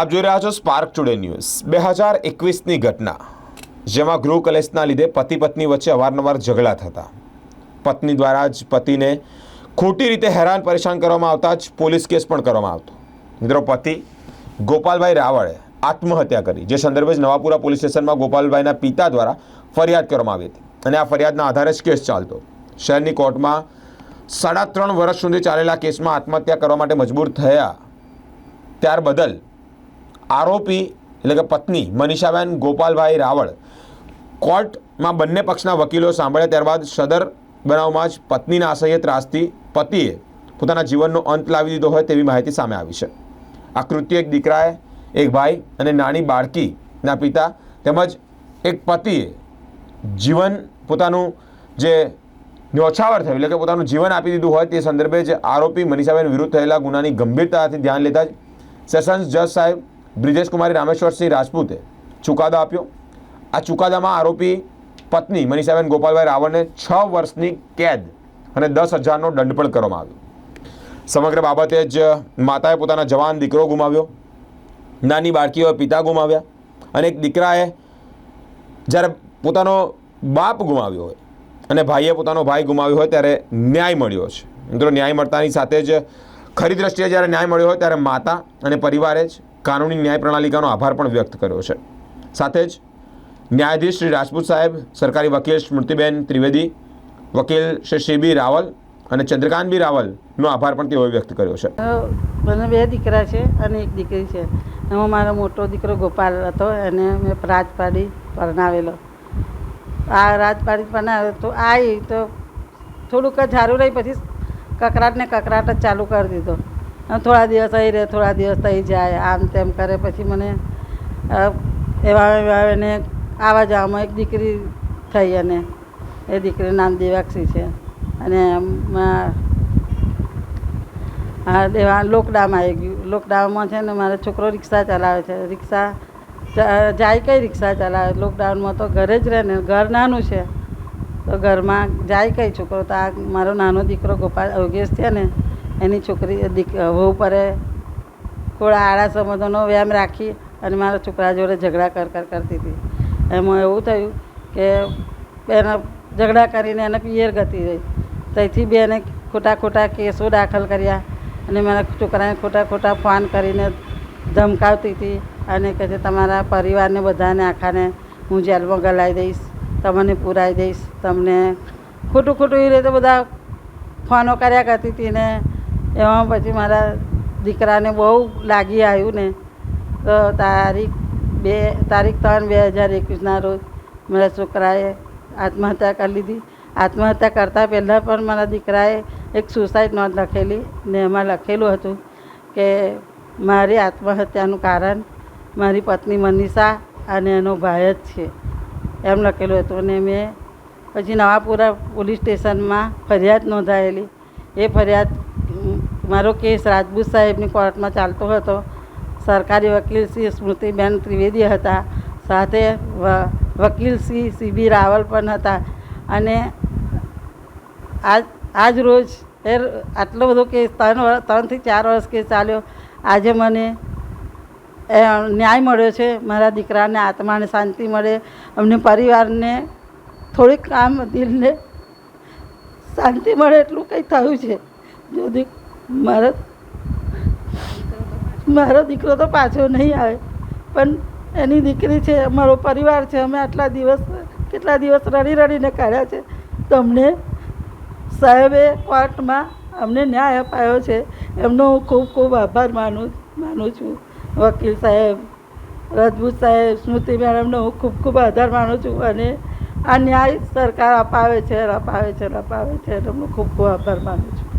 આપ જોઈ રહ્યા છો સ્પાર્ક ટુડે ન્યૂઝ બે હજાર એકવીસની ઘટના, જેમાં ગૃહ કલેશના લીધે પતિ પત્ની વચ્ચે અવારનવાર ઝઘડા થતા. પત્ની દ્વારા જ પતિને ખોટી રીતે હેરાન પરેશાન કરવામાં આવતા જ પોલીસ કેસ પણ કરવામાં આવતો. મિત્રો, પતિ ગોપાલભાઈ રાવળે આત્મહત્યા કરી, જે સંદર્ભે જ નવાપુરા પોલીસ સ્ટેશનમાં ગોપાલભાઈના પિતા દ્વારા ફરિયાદ કરવામાં આવી હતી. અને આ ફરિયાદના આધારે જ કેસ ચાલતો. શહેરની કોર્ટમાં સાડા ત્રણ વર્ષ સુધી ચાલેલા કેસમાં આત્મહત્યા કરવા માટે મજબૂર થયા. ત્યાર બદલ આરોપી એટલે કે પત્ની મનીષાબેન ગોપાલભાઈ રાવળ કોર્ટમાં બંને પક્ષના વકીલો સાંભળ્યા ત્યારબાદ સદર બનાવમાં જ પત્નીના અસહ્ય ત્રાસથી પતિએ પોતાના જીવનનો અંત લાવી દીધો હોય તેવી માહિતી સામે આવી છે. આ કૃત્ય એક દીકરાએ, એક ભાઈ અને નાની બાળકીના પિતા તેમજ એક પતિએ જીવન પોતાનું જે ન્યોછાવર થયું એટલે કે પોતાનું જીવન આપી દીધું હોય તે સંદર્ભે જે આરોપી મનીષાબેન વિરુદ્ધ થયેલા ગુનાની ગંભીરતાથી ધ્યાન લેતા જ સેશન્સ જજ સાહેબ બ્રિજેશ કુમારી રામેશ્વરસિંહ રાજપૂતે ચુકાદો આપ્યો. આ ચુકાદામાં આરોપી પત્ની મનીષાબેન ગોપાલભાઈ રાવળને છ વર્ષની કેદ અને દસ હજારનો દંડ પણ કરવામાં આવ્યો. સમગ્ર બાબતે જ માતાએ પોતાના જવાન દીકરો ગુમાવ્યો, નાની બાળકીઓએ પિતા ગુમાવ્યા અને એક દીકરાએ જ્યારે પોતાનો બાપ ગુમાવ્યો હોય અને ભાઈએ પોતાનો ભાઈ ગુમાવ્યો હોય ત્યારે ન્યાય મળ્યો છે. મિત્રો, ન્યાય મળતાની સાથે જ ખરી દ્રષ્ટિએ જ્યારે ન્યાય મળ્યો હોય ત્યારે માતા અને પરિવારે જ કાનૂની ન્યાય પ્રણાલિકાનો આભાર પણ વ્યક્ત કર્યો છે. સાથે જ ન્યાયાધીશ શ્રી રાજપૂત સાહેબ, સરકારી વકીલ સ્મૃતિબેન ત્રિવેદી, વકીલ શ્રી શિબી રાવલ અને ચંદ્રકાંત બી રાવલનો આભાર પણ તેઓએ વ્યક્ત કર્યો છે. મને બે દીકરા છે અને એક દીકરી છે. એમાં મારો મોટો દીકરો ગોપાલ હતો, એને મેં રાજપાડી પરણાવેલો. આ રાજપાડી પરણાવ્યો તો આવી તો થોડુંક જ સારું રહી, પછી કકરાટને કકરાટ જ ચાલુ કરી દીધો. થોડા દિવસ અહીં રહે, થોડા દિવસ થઈ જાય, આમ તેમ કરે. પછી મને એવા એવા આવા જવામાં એક દીકરી થઈ અને એ દીકરીનું નામ દેવાક્ષી છે. અને એવા લોકડાઉન આવી ગયું. લોકડાઉનમાં છે ને મારો છોકરો રિક્ષા ચલાવે છે. રિક્ષા જાય કઈ રિક્ષા ચલાવે? લોકડાઉનમાં તો ઘરે જ રહે ને, ઘર નાનું છે. તો ઘરમાં જાય કઈ છોકરો? તો આ મારો નાનો દીકરો ગોપાલ યોગેશ છે ને એની છોકરી વહુ પર થોડા આડા સંબંધોનો વ્યાયામ રાખી અને મારા છોકરા જોડે ઝઘડા કર કર, કરતી હતી. એમાં એવું થયું કે એના ઝઘડા કરીને એને પિયર ગતી રહી. ત્યાંથી બેને ખોટા ખોટા કેસો દાખલ કર્યા અને મારા છોકરાને ખોટા ખોટા ફોન કરીને ધમકાવતી હતી અને કહે છે, તમારા પરિવારને બધાને, આખાને હું જેલમાં ગલાવી દઈશ, તમને પુરાવી દઈશ, તમને ખોટું ખોટું એ રીતે બધા ફોનો કર્યા કરતી હતી ને એમાં પછી મારા દીકરાને બહુ લાગી આવ્યું ને. તો તારીખ બે, તારીખ ત્રણ બે હજાર એકવીસના રોજ મારા છોકરાએ આત્મહત્યા કરી લીધી. આત્મહત્યા કરતાં પહેલાં પણ મારા દીકરાએ એક સુસાઇડ નોંધ લખેલી ને એમાં લખેલું હતું કે મારી આત્મહત્યાનું કારણ મારી પત્ની મનીષા અને એનો ભાઈ જ છે. એમ લખેલું હતું અને મેં પછી નવાપુરા પોલીસ સ્ટેશનમાં ફરિયાદ નોંધાયેલી. એ ફરિયાદ મારો કેસ રાજપૂત સાહેબની કોર્ટમાં ચાલતો હતો. સરકારી વકીલ શ્રી સ્મૃતિબેન ત્રિવેદી હતા. સાથે વકીલ શ્રી સીબી રાવલ પણ હતા. અને આજ આજ રોજ એ આટલો બધો કેસ ત્રણ ત્રણથી ચાર વર્ષ કેસ ચાલ્યો. આજે મને, એ, ન્યાય મળ્યો છે. મારા દીકરાને આત્માને શાંતિ મળે. અમને પરિવારને થોડીક કામ દિલને શાંતિ મળે એટલું કંઈ થયું છે. જો દીક મારો મારો દીકરો તો પાછો નહીં આવે. પણ એની દીકરી છે, અમારો પરિવાર છે, અમે આટલા દિવસ, કેટલા દિવસ રડી રડીને કાઢ્યા છે. તમને સાહેબે કોર્ટમાં અમને ન્યાય અપાયો છે. એમનો હું ખૂબ ખૂબ આભાર માનું માનું છું. વકીલ સાહેબ, રાજપૂત સાહેબ, સ્મૃતિ મેડમનો હું ખૂબ ખૂબ આભાર માનું છું. અને આ ન્યાય સરકાર અપાવે છે અપાવે છે અપાવે છે એમનો ખૂબ ખૂબ આભાર માનું છું.